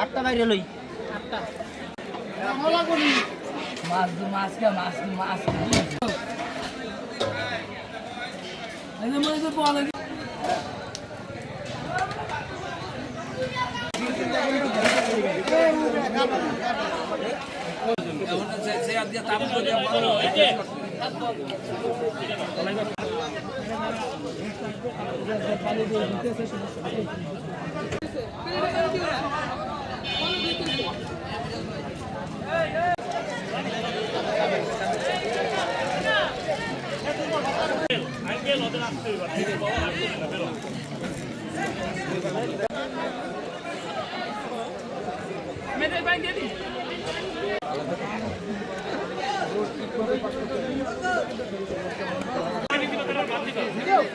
আটটা বাইরে লই আটটা মাছ দু মাছ কে মাছ দু মাছ তাপ আঙ্কেল ওদের আসতে মেয়েদের বাইন দিয়ে দিন।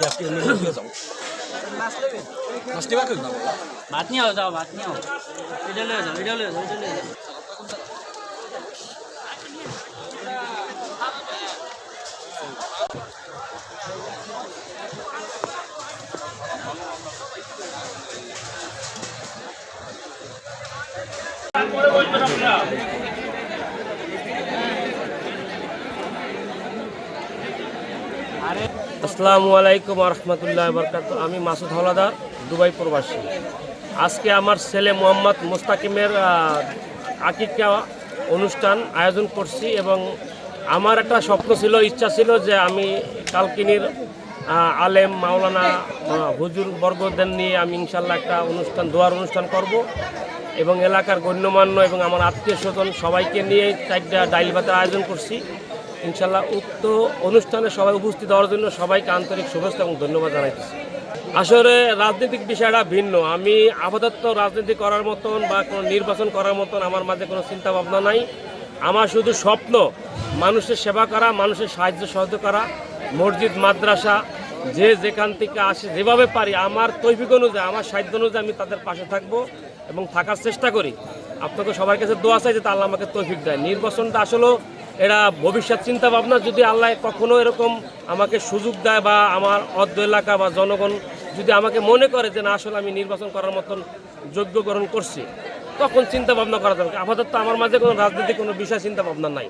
মনে কত করি অসি না কত কমি টাকা ভাত নিয়ে যাও ভাত নিয়ে এটা লয়ে যাও এটা লয়ে যাও এটা লয়ে যাও আসসালামু আলাইকুম রহমতুল্লাহ বরকাত আমি মাসুদ হলাদার দুবাই প্রবাসী। আজকে আমার ছেলে মোহাম্মদ মুস্তাকিমের আকিকা অনুষ্ঠান আয়োজন করছি এবং আমার একটা স্বপ্ন ছিল, ইচ্ছা ছিল যে আমি কালকিনির আলেম মাওলানা হুজুর বর্গদের নিয়ে আমি ইনশাল্লাহ একটা অনুষ্ঠান, দোয়ার অনুষ্ঠান করব এবং এলাকার গণ্যমান্য এবং আমার আত্মীয় স্বজন সবাইকে নিয়ে চারটা ডাইল ভাতের আয়োজন করছি। ইনশাল্লাহ উক্ত অনুষ্ঠানে সবাই উপস্থিত হওয়ার জন্য সবাইকে আন্তরিক শুভেচ্ছা এবং ধন্যবাদ জানাইতেছি। আসলে রাজনৈতিক বিষয়টা ভিন্ন। আমি আপাতত রাজনীতি করার মতন বা কোনো নির্বাচন করার মতন আমার মাঝে কোনো চিন্তা ভাবনা নাই। আমার শুধু স্বপ্ন মানুষের সেবা করা, মানুষের সাহায্য সহযোগ করা, মসজিদ, মাদ্রাসা, যে যেখান থেকে আসে যেভাবে পারি, আমার তৈফিক অনুযায়ী, আমার সাধ্য অনুযায়ী আমি তাদের পাশে থাকব এবং থাকার চেষ্টা করি। আপনাকে সবার কাছে দোয়া চাই যে আল্লাহ আমাকে তৌফিক দেয়। নির্বাচনটা আসলেও এরা ভবিষ্যৎ চিন্তা ভাবনা যদি আল্লাহ কখনো এরকম আমাকে সুযোগ দেয় বা আমার অর্ধ এলাকা বা জনগণ যদি আমাকে মনে করে যে না, আসলে আমি নির্বাচন করার মতন যোগ্য গ্রহণ করছি, তখন চিন্তা ভাবনা করা দরকার। আপাতত আমার মাঝে কোনো রাজনৈতিক কোনো বিষয় চিন্তা ভাবনা নাই।